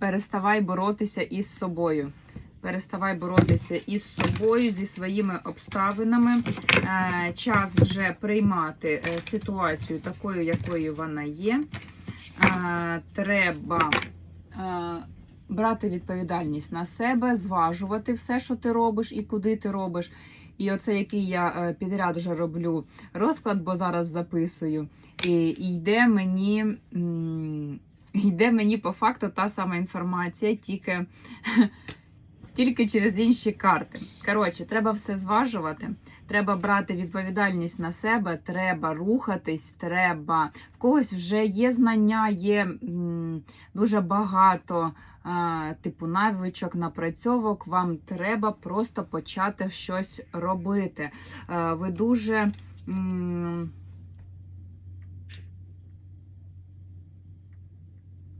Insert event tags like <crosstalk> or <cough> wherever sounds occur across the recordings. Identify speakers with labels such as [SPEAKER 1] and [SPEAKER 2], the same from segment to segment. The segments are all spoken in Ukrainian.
[SPEAKER 1] переставай боротися із собою. Переставай боротися із собою, зі своїми обставинами. Е, час вже приймати е, ситуацію такою, якою вона є. Е, треба брати відповідальність на себе, зважувати все, що ти робиш і куди ти робиш. І оце, який я підряд вже роблю розклад, бо зараз записую. І йде мені. Йде мені по факту та сама інформація, тільки, <laughs> тільки через інші карти. Коротше, треба все зважувати, треба брати відповідальність на себе, треба рухатись, треба. В когось вже є знання, є дуже багато типу навичок, напрацьовок. Вам треба просто почати щось робити. Ви дуже.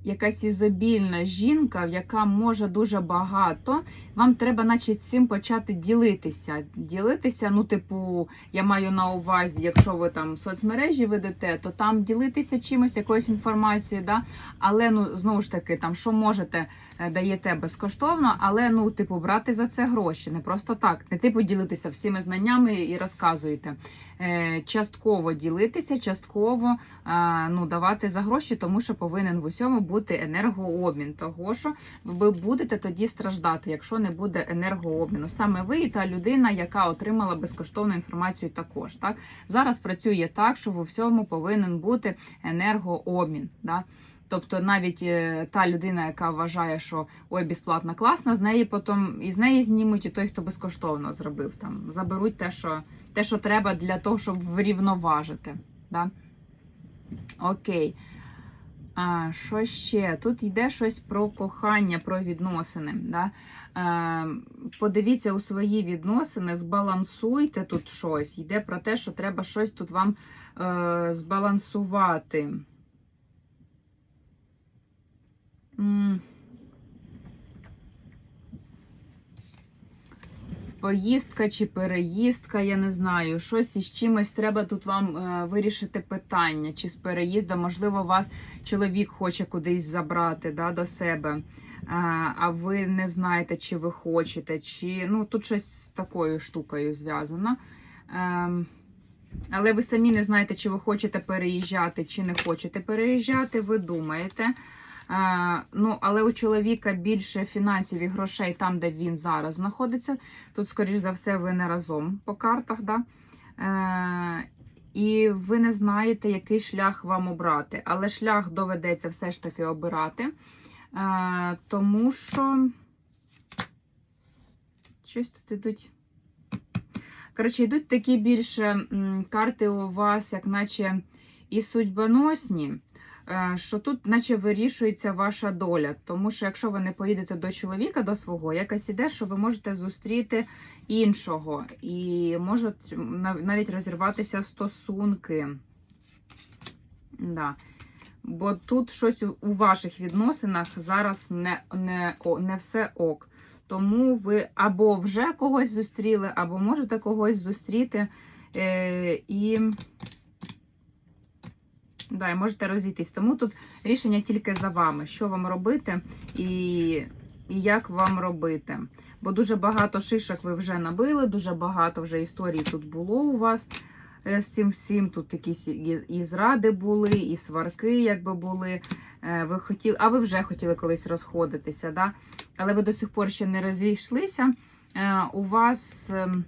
[SPEAKER 1] Якась ізобільна жінка, яка може дуже багато, вам треба, наче цим почати ділитися. Ділитися, ну, типу, я маю на увазі, якщо ви там соцмережі ведете, то там ділитися чимось, якоюсь інформацією, да? але ну знову ж таки, там що можете, е, даєте безкоштовно, але ну, типу, брати за це гроші. Не просто так. Не типу ділитися всіми знаннями і розказуєте. Е, Частково ділитися, частково ну, давати за гроші, тому що повинен в усьому бути енергообмін. Того що ви будете тоді страждати, якщо не буде енергообміну. Саме ви і та людина, яка отримала безкоштовну інформацію, також так зараз працює так, що в усьому повинен бути енергообмін. Да? Тобто навіть е, та людина, яка вважає, що ой, безплатна класна, з неї потім і з неї знімуть і той, хто безкоштовно зробив там, заберуть те, що те, що треба для того, щоб врівноважити. Да? Окей. А, Що ще? Тут йде щось про кохання, про відносини. Да? Е, подивіться у свої відносини, збалансуйте тут щось. Йде про те, що треба щось тут вам е, збалансувати. М. Поїздка чи переїздка, я не знаю. Щось із чимось треба тут вам е, вирішити питання, чи з переїздом, можливо, вас чоловік хоче кудись забрати да, до себе, е, а ви не знаєте, чи ви хочете, чи ну тут щось з такою штукою зв'язано. Ем, але ви самі не знаєте, чи ви хочете переїжджати, чи не хочете переїжджати, ви думаєте. Е, ну, але у чоловіка більше фінансів і грошей там, де він зараз знаходиться. Тут, скоріш за все, ви не разом по картах. Да? Е, і ви не знаєте, який шлях вам обрати. Але шлях доведеться все ж таки обирати. Е, тому що щось тут ідуть. Коротше, йдуть такі більше карти у вас, як наче і судьбоносні, що тут, наче, вирішується ваша доля. Тому що, якщо ви не поїдете до чоловіка, до свого, якось іде, що ви можете зустріти іншого. І можуть навіть розірватися стосунки. Да. Бо тут щось у ваших відносинах зараз не, не, не все ок. Тому ви або вже когось зустріли, або можете когось зустріти е, і, да, і можете розійтись. Тому тут рішення тільки за вами, що вам робити і, і як вам робити. Бо дуже багато шишок ви вже набили, дуже багато вже історій тут було у вас е, з цим всім. Тут якісь і, зради були, і сварки, якби були. Е, Ви хотіли, а ви вже хотіли колись розходитися, да? але ви до сих пор ще не розійшлися. Е, У вас ем,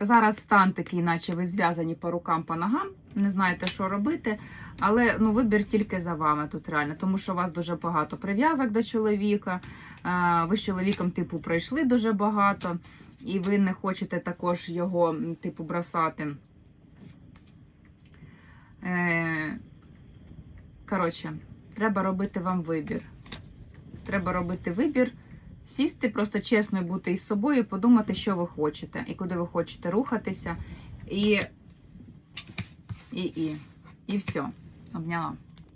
[SPEAKER 1] зараз стан такий, наче ви зв'язані по рукам, по ногам, не знаєте, що робити. Але ну, вибір тільки за вами тут реально, тому що у вас дуже багато прив'язок до чоловіка. Ви з чоловіком, типу, пройшли дуже багато, і ви не хочете також його, типу, бросати. Е, Коротше, треба робити вам вибір. Треба робити вибір, сісти, просто чесно бути із собою, подумати, що ви хочете, і куди ви хочете рухатися. І, і, і, і все. Обняла.